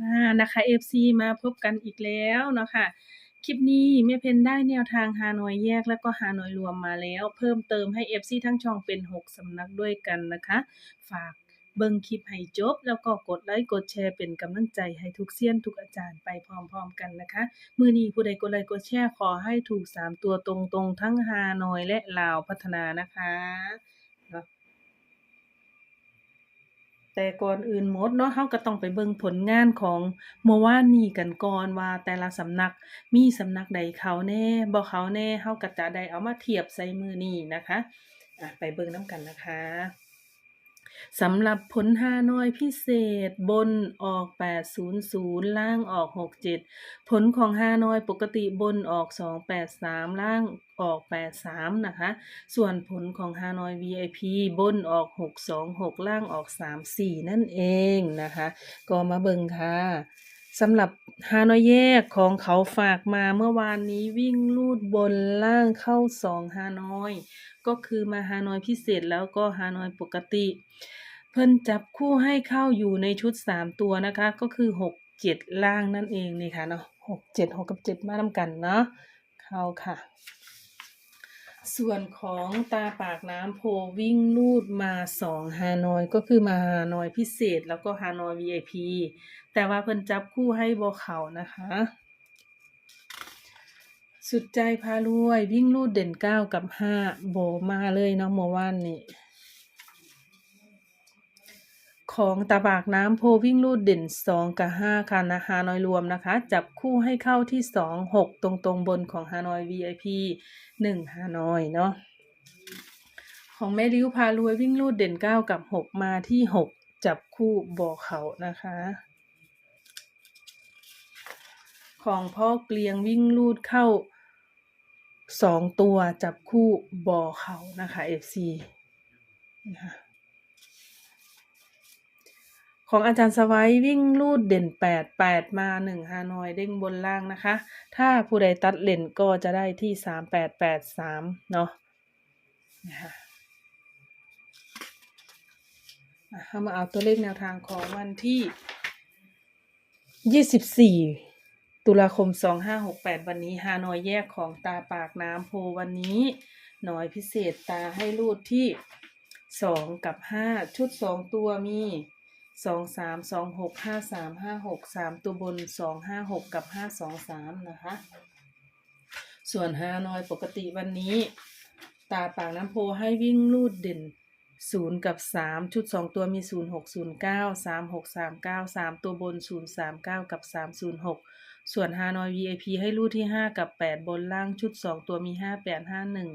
มานะคะ FC มาพบกันอีกแล้วเนาะค่ะคลิปนี้แม่เพนได้แนวทางฮานอยแยกแล้วก็ฮานอยรวมมาแล้ว เพิ่มเติมให้ FC ทั้งช่องเป็น 6 สำนักด้วยกันนะคะ ฝากเบิ่งคลิปให้จบ แล้วก็กดไลค์กดแชร์เป็นกำลังใจให้ทุกเซียนทุกอาจารย์ไปพร้อมๆกันนะคะ มือนี้ผู้ใดกดไลค์กดแชร์ขอให้ถูก 3 ตัวตรงๆ ทั้งฮานอยและลาวพัฒนานะคะ แต่ก่อนอื่นหมดเนาะเฮาก็ต้องไปเบิ่งผลงานของเมื่อวานนี้กันก่อนว่าแต่ละสำนักมีสำนักใดเขาแน่บ่เขาแน่เฮาก็จะได้เอามาเทียบใส่มือนี้นะคะอะไปเบิ่งน้ำกันนะคะ สำหรับผลฮานอยพิเศษบนออก 800 ล่างออก 67 ผลของฮานอยปกติบนออก 283 ล่างออก 83 นะคะ ส่วนผลของฮานอย VIP บนออก 626 ล่างออก 34 นั่นเองนะคะ ก็มาเบิ่งค่ะ สำหรับฮานอยแยกของเขาฝากมาเมื่อวานนี้วิ่งลูดบนล่างเข้าสองฮานอย ก็คือมาฮานอยพิเศษแล้วก็ฮานอยปกติ เพิ่นจับคู่ให้เข้าอยู่ในชุด3ตัวนะคะ ก็คือ6 7ล่างนั่นเองนี่ค่ะเนาะ6 7 6กับ7มาทำกันเนาะเข้าค่ะ ส่วนของตาปากน้ำโพวิ่งลูดมาสองฮานอยก็คือมาฮานอยพิเศษแล้วก็ฮานอย VIP แต่ว่าเพิ่นจับคู่ให้บอเขานะคะ สุดใจพารวยวิ่งลูดเด่นเก้ากับห้าโบมาเลยเนาะเมื่อวานนี้ ของตาบากน้ำโพวิ่งลูดเด่น 2 กับ 5 ค่ะนะฮานอยรวมนะคะ จับคู่ให้เข้าที่ 2 6 ตรงตรงๆบนของฮานอย VIP 1ฮานอยเนาะของแม่ริ้วพารวยวิ่งลูดเด่น 9 กับ 6 มาที่ 6 จับคู่บ่อเขานะคะ ของพ่อเกลียงวิ่งลูดเข้า 2 ตัวจับคู่บอเขานะคะ FC นะคะ ของอาจารย์สวัยวิ่งลูดเด่นแปดแปดมาหนึ่งฮานอยเด้งบนล่างนะคะ ถ้าผู้ใดตัดเล่นก็จะได้ที่สามแปดแปดสามเนาะนะคะเรามาเอาตัวเลขแนวทางของวันที่ยี่สิบสี่ตุลาคมสองห้าหกแปดวันนี้ฮานอยแยกของตาปากน้ำโพวันนี้หน่อยพิเศษตาให้รูดที่สองกับห้าชุดสองตัวมี สองสามสองหกห้าสามห้าหกสามตัวบนสองห้าหกกับห้าสองสามนะคะ ส่วนฮานอยปกติวันนี้ ตาปากน้ำโพให้วิ่งลูดเด่นศูนย์กับสามชุดสองตัวมีศูนย์หกศูนย์เก้าสามหกสามเก้าสามตัวบนศูนย์สามเก้ากับสามศูนย์หกส่วนฮานอย VIP ให้ลูดที่ห้ากับแปดบนล่างชุดสองตัวมีห้าแปดห้าหนึ่ง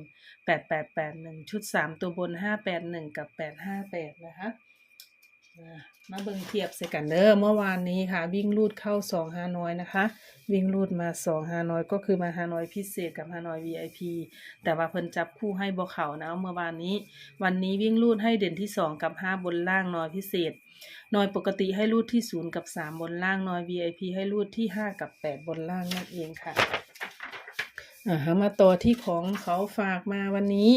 แปดแปดแปดหนึ่งชุดสามตัวบนห้าแปดหนึ่งกับแปดห้าแปดนะคะอะ มาเบิ่งเทียบใส่กันเด้อเมื่อวานนี้ค่ะ วิ่งรูดเข้าสองฮานอยนะคะ วิ่งรูดมาสองฮานอยก็คือมาฮานอยพิเศษกับฮานอย VIP แต่ว่าเพิ่นจับคู่ให้บ่เขานะเมื่อวานนี้ วันนี้วิ่งรูดให้เด่นที่สองกับห้าบนล่างนอยพิเศษนอยปกติให้รูดที่ศูนย์กับสามบนล่างนอย VIP ให้รูดที่ห้ากับแปดบนล่างนั่นเองค่ะ อ่ามาต่อที่ของเขาฝากมาวันนี้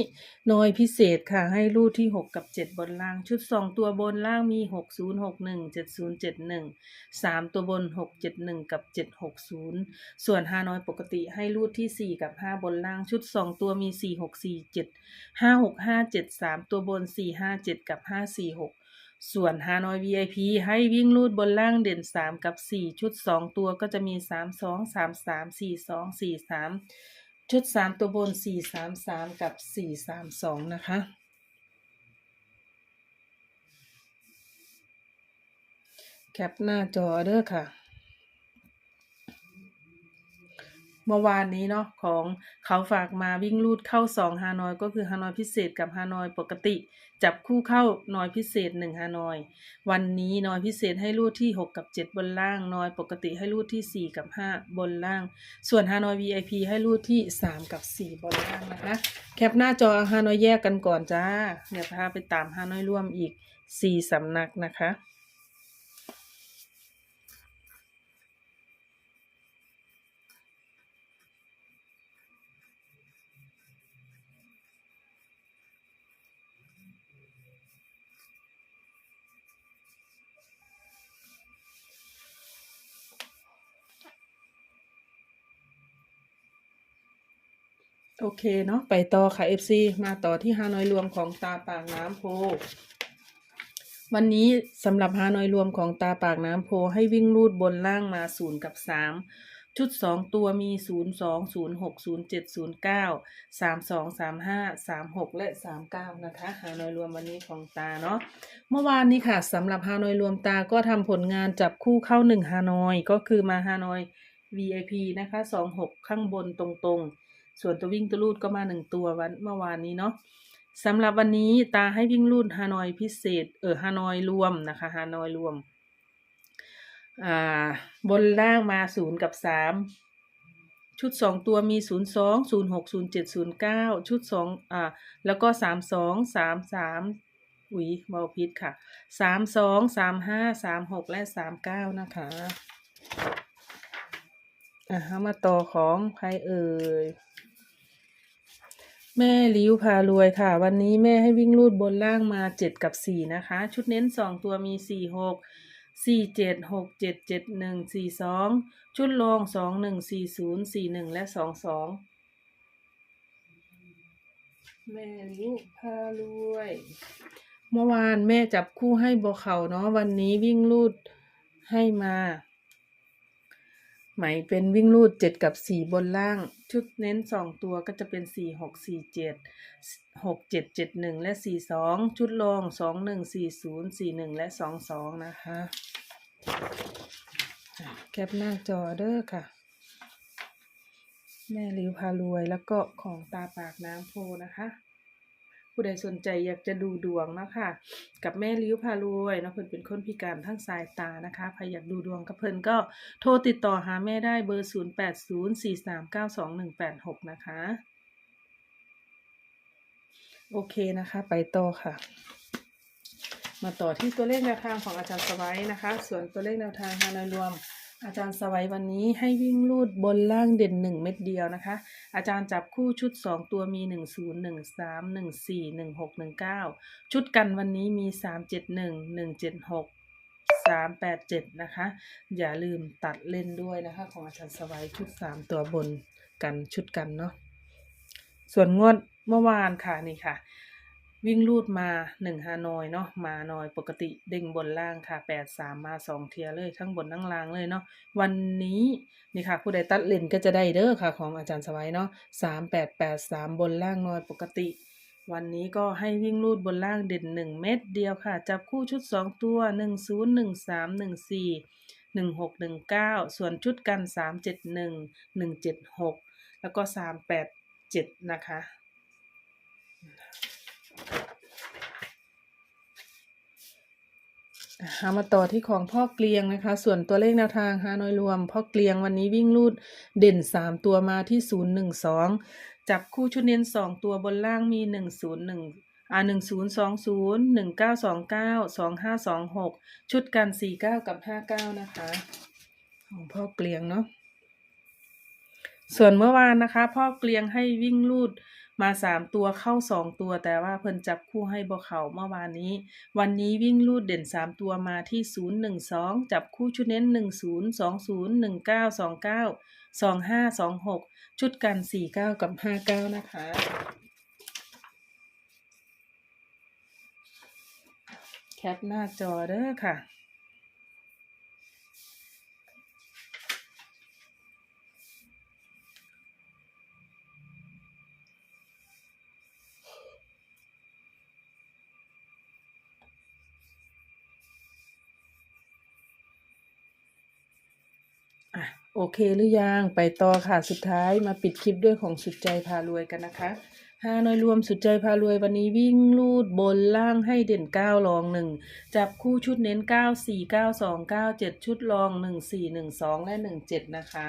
หน่อยพิเศษค่ะให้รูดที่ 6 กับ 7 บนล่างชุด 2 ตัวบนล่างมี 6 0 6 1 7 0 7 1 3 ตัวบน 6 7 1 กับ 7 6 0 ส่วนฮานอยปกติให้รูดที่ 4 กับ 5 บนล่างชุด 2 ตัวมี 4 6 4 7 5 6 5 7 3 ตัวบน 4 5 7 กับ 5 4 6 ส่วนฮานอย VIP ให้วิ่งลูดบนล่างเด่น 3 กับ 4 ชุด 2 ตัวก็จะมี 3 2 3 3 4 2 4 3 ชุด 3 ตัวบน 4 3 3 กับ 4 3 2 นะคะ แคปหน้าจอเด้อค่ะ เมื่อวานนี้เนาะของเขาฝากมาวิ่งลูดเข้าสองฮานอยก็คือฮานอยพิเศษกับฮานอยปกติ จับคู่เข้านอยพิเศษหนึ่งฮานอย วันนี้นอยพิเศษให้รูดที่ 6 กับ 7 บนล่างนอยปกติให้รูดที่ 4 กับ 5 บนล่าง ส่วนฮานอย VIP ให้รูดที่ 3 กับ 4 บนล่างนะคะ แคปหน้าจอฮานอยแยกกันก่อนจ้าเดี๋ยวพาไปตามฮานอยร่วมอีก 4สำนักนะคะ โอเคเนาะไปต่อค่ะ FC มาต่อที่ฮานอยรวมของตาปากน้ำโพ วันนี้สำหรับฮานอยรวมของตาปากน้ำโพให้วิ่งรูดบนล่างมาศูนย์กับสามชุดสองตัวมีศูนย์สองศูนย์หกศูนย์เจ็ดศูนย์เก้าสามสองสามห้าสามหกและสามเก้านะคะฮานอยรวมวันนี้ของตาเนาะเมื่อวานนี้ค่ะสำหรับฮานอยรวมตาก็ทำผลงานจับคู่เข้าหนึ่งฮานอยก็คือมาฮานอย VIP นะคะสองหกข้างบนตรงๆ ส่วนตัววิ่งตัวรูดก็มาหนึ่งตัววันเมื่อวานนี้เนาะสำหรับวันนี้ตาให้วิ่งรูดฮานอยพิเศษ เออฮานอยรวมนะคะฮานอยรวม อ่า บนล่างมาศูนย์กับสามชุดสองตัวมีศูนย์สองศูนย์หกศูนย์เจ็ดศูนย์เก้าชุดสองอ่าแล้วก็สามสองสามสามอุ๊ยเบาพิษค่ะสามสองสามห้าสามหกและสามเก้านะคะอะเอามาต่อของใครเอ่ย แม่ลิ้วพารวยค่ะ วันนี้แม่ให้วิ่งรูดบนล่างมาเจ็ดกับสี่นะคะ ชุดเน้นสองตัวมีสี่หกสี่เจ็ดหกเจ็ดเจ็ดหนึ่งสี่สองชุดรองสองหนึ่งสี่ศูนย์สี่หนึ่งและสองสองแม่ลิ้วพารวย เมื่อวานแม่จับคู่ให้บอเข่าเนาะวันนี้วิ่งรูดให้มา ไหมเป็นวิ่งรูดเจ็ดกับสี่บนล่าง ชุดเน้นสองตัวก็จะเป็นสี่หกสี่เจ็ดหกเจ็ดเจ็ดหนึ่งและสี่สองชุดรองสองหนึ่งสี่ศูนย์สี่หนึ่งและสองสองนะคะแคปหน้าจอเด้อค่ะ แม่ริวพารวยแล้วก็ของตาปากน้ำโพนะคะ ผู้ใดสนใจอยากจะดูดวงนะคะกับแม่ลิ้วพารวยนะเพิ่นเป็นคนพิการทั้งสายตานะคะใครอยากดูดวงกับเพิ่นก็โทรติดต่อหาแม่ได้เบอร์ 0 8 0 4 3 9 2 1 8 6 นะคะ โอเคนะคะ ไปต่อค่ะ มาต่อที่ตัวเลขแนวทางของอาจารย์สวัยนะคะ ส่วนตัวเลขแนวทางฮานอยรวม อาจารย์สวัยวันนี้ให้วิ่งลูดบนล่างเด่นหนึ่งเม็ดเดียวนะคะ อาจารย์จับคู่ชุดสองตัวมีหนึ่งศูนย์หนึ่งสามหนึ่งสี่หนึ่งหกหนึ่งเก้าชุดกันวันนี้มีสามเจ็ดหนึ่งหนึ่งเจ็ดหกสามแปดเจ็ดนะคะ อย่าลืมตัดเล่นด้วยนะคะ ของอาจารย์สวัยชุดสามตัวบนกันชุดกันเนาะส่วนงวดเมื่อวานค่ะนี่ค่ะ วิ่งลูดมาหนึ่งฮานอยเนาะมาหนอยปกติเด้งบนล่างค่ะแปดสามมาสองเทียเลยทั้งบนทั้งล่างเลยเนาะวันนี้นี่ค่ะผู้ใดตัดเลนก็จะได้เด้อค่ะ ของอาจารย์สวัยเนาะสามแปดแปดสามบนล่างหนอยปกติ วันนี้ก็ให้วิ่งลูดบนล่างเด่นหนึ่งเม็ดเดียวค่ะ จับคู่ชุดสองตัวหนึ่งศูนย์หนึ่งสามหนึ่งสี่หนึ่งหกหนึ่งเก้าส่วนชุดกันสามเจ็ดหนึ่งหนึ่งเจ็ดหกแล้วก็สามแปดเจ็ดนะคะ เอามาต่อที่ของพ่อเกลียงนะคะ ส่วนตัวเลขแนวทางฮานอยรวม พ่อเกลียงวันนี้วิ่งลูดเด่นสามตัวมาที่ศูนย์หนึ่งสองจับคู่ชุดเน้นสองตัวบนล่างมีหนึ่งศูนย์หนึ่งอ่าหนึ่งศูนย์สองศูนย์หนึ่งเก้าสองเก้าสองห้าสองหกชุดกันสี่เก้ากับห้าเก้านะคะ ของพ่อเกลียงเนาะส่วนเมื่อวานนะคะ พ่อเกลียงให้วิ่งลูด มาสามตัวเข้าสองตัว แต่ว่าเพิ่นจับคู่ให้บ่เขาเมื่อวานนี้ วันนี้วิ่งลูดเด่นสามตัวมาที่ศูนย์หนึ่งสองจับคู่ชุดเน้นหนึ่งศูนย์สองศูนย์หนึ่งเก้าสองเก้าสองห้าสองหกชุดกันสี่เก้ากับห้าเก้านะคะแคปหน้าจอเด้อค่ะ อะโอเคหรือยัง ไปต่อค่ะสุดท้ายมาปิดคลิปด้วยของสุดใจพารวยกันนะคะห้าน้อยรวมสุดใจพารวยวันนี้วิ่งลูดบนล่างให้เด่นเก้ารองหนึ่งจับคู่ชุดเน้นเก้าสี่เก้าสองเก้าเจ็ดชุดรองหนึ่งสี่หนึ่งสองและหนึ่งเจ็ดนะคะ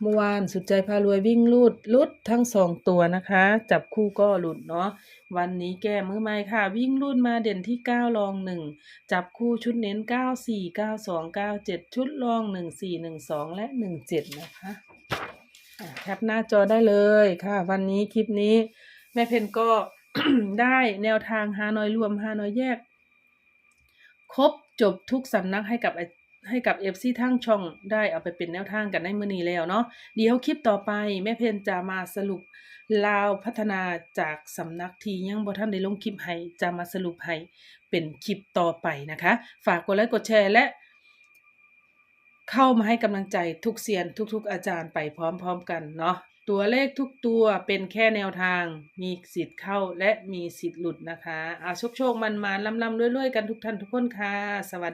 เมื่อวานสุดใจพารวยวิ่งลูดลุดทั้งสองตัวนะคะ จับคู่ก็หลุดเนาะวันนี้แก้มือใหม่ค่ะ วิ่งลูดมาเด่นที่เก้ารองหนึ่งจับคู่ชุดเน้นเก้าสี่เก้าสองเก้าเจ็ดชุดรองหนึ่งสี่หนึ่งสองและหนึ่งเจ็ดนะคะแคปหน้าจอได้เลยค่ะ วันนี้คลิปนี้ แม่เพนก็ได้แนวทางฮานอยรวมฮานอยแยก ครบจบทุกสำนักให้กับ ให้กับ FC ทั้งช่องได้เอาไปเป็นแนวทางกันในมื้อนี้แล้วเนาะเดี๋ยวคลิปต่อไปแม่เพนจะมาสรุปลาวพัฒนาจากสำนักที่ยังบ่ทันได้ลงคลิปให้จะมาสรุปให้เป็นคลิปต่อไปนะคะ ฝากกดไลค์กดแชร์และ เข้ามาให้กำลังใจทุกเซียนทุก ๆ อาจารย์ไปพร้อม ๆ กันเนาะตัวเลขทุกตัวเป็นแค่แนวทาง มีสิทธิ์เข้าและมีสิทธิ์หลุดนะคะอาโชคโชคมันมาลำลำๆรวยๆ กันทุกท่านทุกคนค่ะ สวัสดี